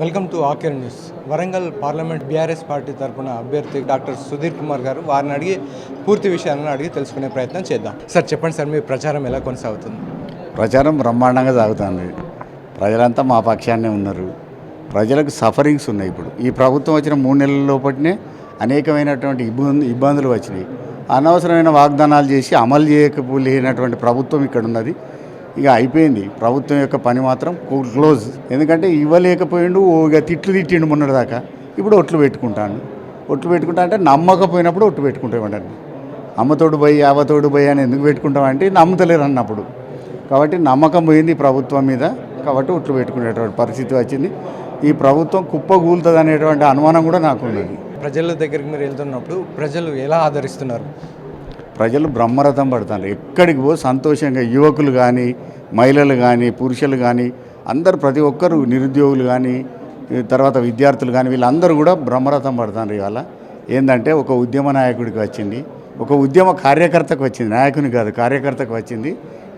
Welcome to ఆకేర్ news. Warangal parliament BRS party తరపున అభ్యర్థి doctor Sudheer Kumar గారు వారిని అడిగి పూర్తి విషయాలను అడిగి తెలుసుకునే ప్రయత్నం చేద్దాం. సార్ చెప్పండి సార్ మీ ప్రచారం ఎలా కొనసాగుతుంది? ప్రచారం బ్రహ్మాండంగా సాగుతుంది ప్రజలంతా మా పక్షాన్నే ఉన్నారు. ప్రజలకు సఫరింగ్స్ ఉన్నాయి ఇప్పుడు. ఈ ప్రభుత్వం వచ్చిన మూడు నెలల లోపటినే అనేకమైనటువంటి ఇబ్బంది ఇబ్బందులు వచ్చినాయి. అనవసరమైన వాగ్దానాలు చేసి అమలు చేయకపోలేనటువంటి ప్రభుత్వం ఇక్కడ ఉన్నది ఇక అయిపోయింది. ప్రభుత్వం యొక్క పని మాత్రం క్లోజ్. ఎందుకంటే ఇవ్వలేకపోయిండు ఓ ఇక తిట్లు తిట్టిండు మొన్నటిదాకా ఇప్పుడు ఒట్లు పెట్టుకుంటాను ఒట్లు పెట్టుకుంటా అంటే నమ్మకపోయినప్పుడు ఒట్లు పెట్టుకుంటామండి అమ్మతోడు పోయి అవతోడు పోయి అని ఎందుకు పెట్టుకుంటామంటే నమ్ముతలేరు అన్నప్పుడు కాబట్టి నమ్మకం పోయింది ప్రభుత్వం మీద. కాబట్టి ఒట్లు పెట్టుకునేటువంటి పరిస్థితి వచ్చింది. ఈ ప్రభుత్వం కుప్పగూలుతుంది అనేటువంటి అనుమానం కూడా నాకు ఉన్నది. ప్రజల దగ్గరికి మీరు వెళ్తున్నప్పుడు ప్రజలు ఎలా ఆదరిస్తున్నారు? ప్రజలు బ్రహ్మరథం పడుతున్నారు ఎక్కడికి పో సంతోషంగా యువకులు కానీ మహిళలు కానీ పురుషులు కానీ అందరు ప్రతి ఒక్కరు నిరుద్యోగులు కానీ తర్వాత విద్యార్థులు కానీ వీళ్ళందరూ కూడా బ్రహ్మరథం పడుతున్నారు ఇవాళ. ఏంటంటే ఒక ఉద్యమ నాయకుడికి వచ్చింది. ఒక ఉద్యమ కార్యకర్తకు వచ్చింది. నాయకుని కాదు కార్యకర్తకు వచ్చింది.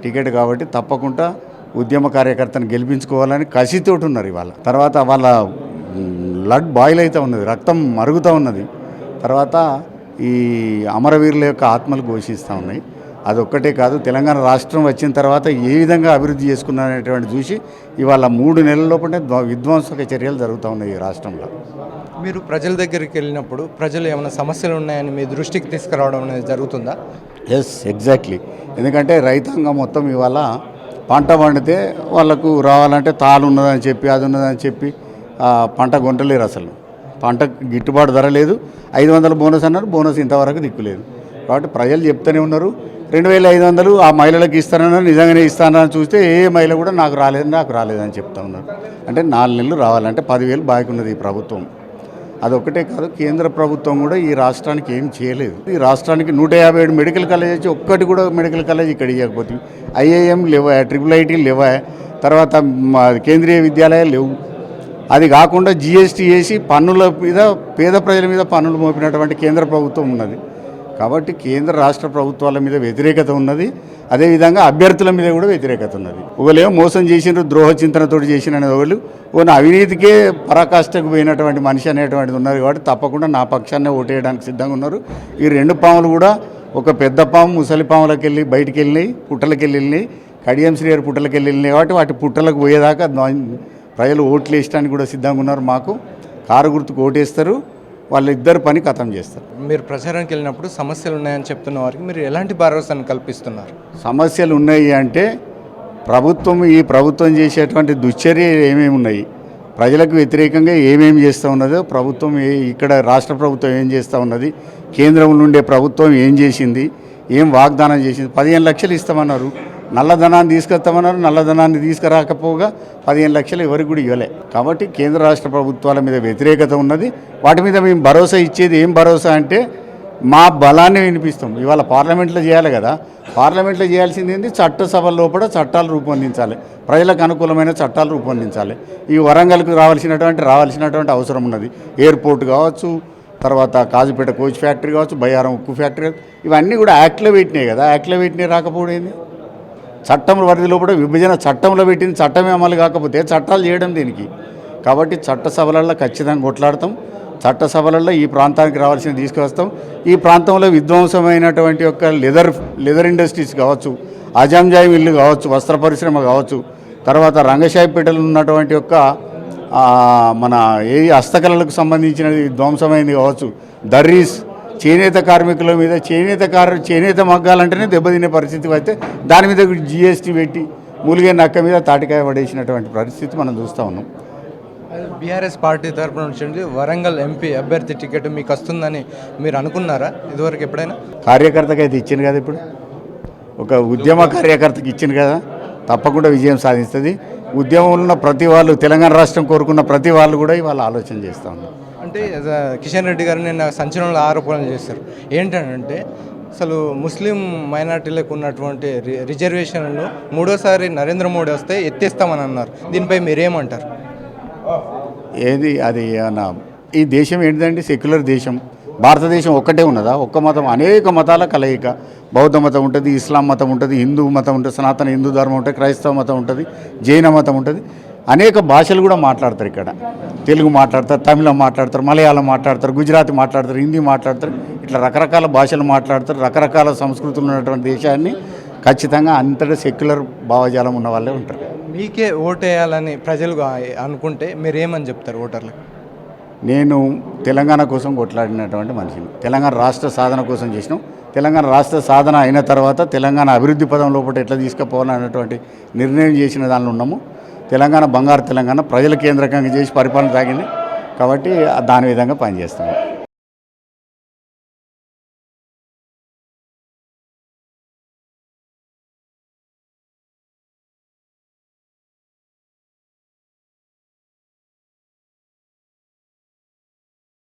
టికెట్ కాబట్టి తప్పకుండా ఉద్యమ కార్యకర్తను గెలిపించుకోవాలని కసితోటి ఉన్నారు ఇవాళ. తర్వాత వాళ్ళ బ్లడ్ బాయిల్ అవుతూ ఉన్నది. రక్తం మరుగుతూ ఉన్నది. తర్వాత ఈ అమరవీరుల యొక్క ఆత్మలు ఘోషిస్తూ ఉన్నాయి. అదొక్కటే కాదు తెలంగాణ రాష్ట్రం వచ్చిన తర్వాత ఏ విధంగా అభివృద్ధి చేసుకున్నటువంటి చూసి ఇవాళ మూడు నెలల లోపలనే ధ్వ- విధ్వంసక చర్యలు జరుగుతూ ఉన్నాయి ఈ రాష్ట్రంలో. మీరు ప్రజల దగ్గరికి వెళ్ళినప్పుడు ప్రజలు ఏమైనా సమస్యలు ఉన్నాయని మీ దృష్టికి తీసుకురావడం అనేది జరుగుతుందా? ఎస్ ఎగ్జాక్ట్లీ ఎందుకంటే రైతాంగం మొత్తం ఇవాళ పంట పండితే వాళ్ళకు రావాలంటే తాలు ఉన్నదని చెప్పి అది ఉన్నదని చెప్పి పంట కొంటలేరు అసలు. పంట గిట్టుబాటు ధర లేదు. ఐదు వందల బోనస్ అన్నారు. బోనస్ ఇంతవరకు దిక్కులేదు కాబట్టి ప్రజలు చెప్తూనే ఉన్నారు. రెండు వేల ఐదు వందలు ఆ మహిళలకు ఇస్తానన్నారు నిజంగానే ఇస్తానని చూస్తే ఏ మహిళ కూడా నాకు రాలేదు నాకు రాలేదని చెప్తా ఉన్నారు. అంటే నాలుగు నెలలు రావాలంటే పదివేలు బాగున్నది ఈ ప్రభుత్వం. అదొక్కటే కాదు కేంద్ర ప్రభుత్వం కూడా ఈ రాష్ట్రానికి ఏం చేయలేదు. ఈ రాష్ట్రానికి నూట యాభై ఏడు మెడికల్ కాలేజ్ వచ్చి ఒక్కటి కూడా మెడికల్ కాలేజ్ ఇక్కడ ఇవ్వకపోతే ఐఏఎం లేవా ట్రిపుల్ ఐటీ లేవా తర్వాత మా కేంద్రీయ విద్యాలయాలు లేవు. అది కాకుండా జిఎస్టీ వేసి పన్నుల మీద పేద ప్రజల మీద పన్నులు మోపినటువంటి కేంద్ర ప్రభుత్వం ఉన్నది. కాబట్టి కేంద్ర రాష్ట్ర ప్రభుత్వాల మీద వ్యతిరేకత ఉన్నది. అదేవిధంగా అభ్యర్థుల మీద కూడా వ్యతిరేకత ఉన్నది. ఒకలేమో మోసం చేసిండ్రు ద్రోహ చింతనతో చేసిన అనేది ఒకళ్ళు. ఓ నా అవినీతికే పరాకాష్ఠకు పోయినటువంటి మనిషి అనేటువంటిది ఉన్నది కాబట్టి తప్పకుండా నా పక్షాన్నే ఓటేయడానికి సిద్ధంగా ఉన్నారు. ఈ రెండు పాములు కూడా ఒక పెద్ద పాము ముసలి పాములకు వెళ్ళి బయటికి వెళ్ళినాయి పుట్టలకు వెళ్ళినాయి కడియం శ్రీగారి పుట్టలకు వెళ్ళినాయి కాబట్టి వాటి పుట్టలకు పోయేదాకా ప్రజలు ఓట్లు వేయడానికి కూడా సిద్ధంగా ఉన్నారు మాకు. కారు గుర్తుకు ఓటేస్తారు. వాళ్ళిద్దరు పని ఖతం చేస్తారు. మీరు ప్రచారానికి వెళ్ళినప్పుడు సమస్యలు ఉన్నాయని చెప్తున్న వారికి మీరు ఎలాంటి భరోసాను కల్పిస్తున్నారు? సమస్యలు ఉన్నాయి అంటే ప్రభుత్వం ఈ ప్రభుత్వం చేసేటువంటి దుశ్చర్య ఏమేమి ఉన్నాయి? ప్రజలకు వ్యతిరేకంగా ఏమేమి చేస్తూ ఉన్నదో ప్రభుత్వం ఏ ఇక్కడ రాష్ట్ర ప్రభుత్వం ఏం చేస్తూ ఉన్నది? కేంద్రం నుండే ప్రభుత్వం ఏం చేసింది? ఏం వాగ్దానం చేసింది? పదిహేను లక్షలు ఇస్తామన్నారు. నల్లధనాన్ని తీసుకొస్తామన్నారు నల్లధనాన్ని తీసుకురాకపోగా పదిహేను లక్షలు ఎవరికి కూడా ఇవ్వలే. కాబట్టి కేంద్ర రాష్ట్ర ప్రభుత్వాల మీద వ్యతిరేకత ఉన్నది. వాటి మీద మేము భరోసా ఇచ్చేది ఏం భరోసా అంటే మా బలాన్ని వినిపిస్తాం. ఇవాళ పార్లమెంట్లో చేయాలి కదా. పార్లమెంట్లో చేయాల్సింది ఏంటి చట్టసభ లోపల చట్టాలు రూపొందించాలి. ప్రజలకు అనుకూలమైన చట్టాలు రూపొందించాలి. ఈ వరంగల్కు రావాల్సినటువంటి రావాల్సినటువంటి అవసరం ఉన్నది. ఎయిర్పోర్ట్ కావచ్చు తర్వాత కాజుపేట కోచ్ ఫ్యాక్టరీ కావచ్చు బయ్యారం ఉక్కు ఫ్యాక్టరీ ఇవన్నీ కూడా యాక్ట్లో పెట్టినాయి కదా. యాక్ట్లో పెట్టినాయి రాకపోవడం ఏంది? చట్టం పరిధిలో కూడా విభజన చట్టంలో పెట్టిన చట్టమే అమలు కాకపోతే చట్టాలు చేయడం దీనికి. కాబట్టి చట్టసభలలో ఖచ్చితంగా కొట్లాడతాం. చట్టసభలలో ఈ ప్రాంతానికి రావాల్సిన తీసుకువస్తాం. ఈ ప్రాంతంలో విధ్వంసమైనటువంటి యొక్క లెదర్ లెదర్ ఇండస్ట్రీస్ కావచ్చు అజాంజాయి మిల్లు కావచ్చు వస్త్ర పరిశ్రమ కావచ్చు తర్వాత రంగశాయిపేటలో ఉన్నటువంటి యొక్క మన ఏ హస్తకళలకు సంబంధించినది ధ్వంసమైంది కావచ్చు దర్రీస్ చేనేత కార్మికుల మీద చేనేత కారు చేనేత మగ్గాలంటేనే దెబ్బతినే పరిస్థితి అయితే దాని మీద జిఎస్టీ పెట్టి మూలిగే నక్క మీద తాటికాయ పడేసినటువంటి పరిస్థితి మనం చూస్తూ ఉన్నాం. బీఆర్ఎస్ పార్టీ తరపున నుంచి వరంగల్ ఎంపీ అభ్యర్థి టికెట్ మీకు వస్తుందని మీరు అనుకున్నారా ఇదివరకు ఎప్పుడైనా? కార్యకర్తకి అయితే ఇచ్చింది కదా ఇప్పుడు. ఒక ఉద్యమ కార్యకర్తకి ఇచ్చింది కదా. తప్పకుండా విజయం సాధిస్తుంది. ఉద్యమంలో ఉన్న ప్రతి వాళ్ళు తెలంగాణ రాష్ట్రం కోరుకున్న ప్రతి వాళ్ళు కూడా ఇవాళ ఆలోచన చేస్తూ ఉన్నారు. అంటే కిషన్ రెడ్డి గారు నిన్న సంచలనంలో ఆరోపణలు చేశారు. ఏంటంటే అసలు ముస్లిం మైనార్టీలకు ఉన్నటువంటి రి- రిజర్వేషన్లను మూడోసారి నరేంద్ర మోడీ వస్తే ఎత్తేస్తామని అన్నారు. దీనిపై మీరేమంటారు? ఏది అది ఈ దేశం ఏంటిదండి? సెక్యులర్ దేశం. భారతదేశం ఒక్కటే ఉన్నదా? ఒక్క మతం అనేక మతాల కలయిక. బౌద్ధ మతం ఉంటుంది ఇస్లాం మతం ఉంటుంది హిందూ మతం ఉంటుంది సనాతన హిందూ ధర్మం ఉంటుంది క్రైస్తవ మతం ఉంటుంది జైన మతం ఉంటుంది. అనేక భాషలు కూడా మాట్లాడతారు ఇక్కడ. తెలుగు మాట్లాడతారు తమిళం మాట్లాడతారు మలయాళం మాట్లాడతారు గుజరాతీ మాట్లాడతారు హిందీ మాట్లాడతారు. ఇట్లా రకరకాల భాషలు మాట్లాడతారు రకరకాల సంస్కృతులు ఉన్నటువంటి దేశాన్ని ఖచ్చితంగా అంతటా సెక్యులర్ భావజాలం ఉన్న వాళ్ళే ఉంటారు. మీకే ఓటేయాలని ప్రజలు అనుకుంటే మీరు ఏమని చెప్తారు ఓటర్లకు? నేను తెలంగాణ కోసం కొట్లాడినటువంటి మనిషిని. తెలంగాణ రాష్ట్ర సాధన కోసం చేసినాం. తెలంగాణ రాష్ట్ర సాధన అయిన తర్వాత తెలంగాణ అభివృద్ధి పదం లోపల ఎట్లా తీసుకుపోవాలనేటువంటి నిర్ణయం చేసిన దానిలో ఉన్నాము. తెలంగాణ బంగారు తెలంగాణ ప్రజల కేంద్రకంగా చేసి పరిపాలన సాగింది. కాబట్టి దాని విధంగా పనిచేస్తాము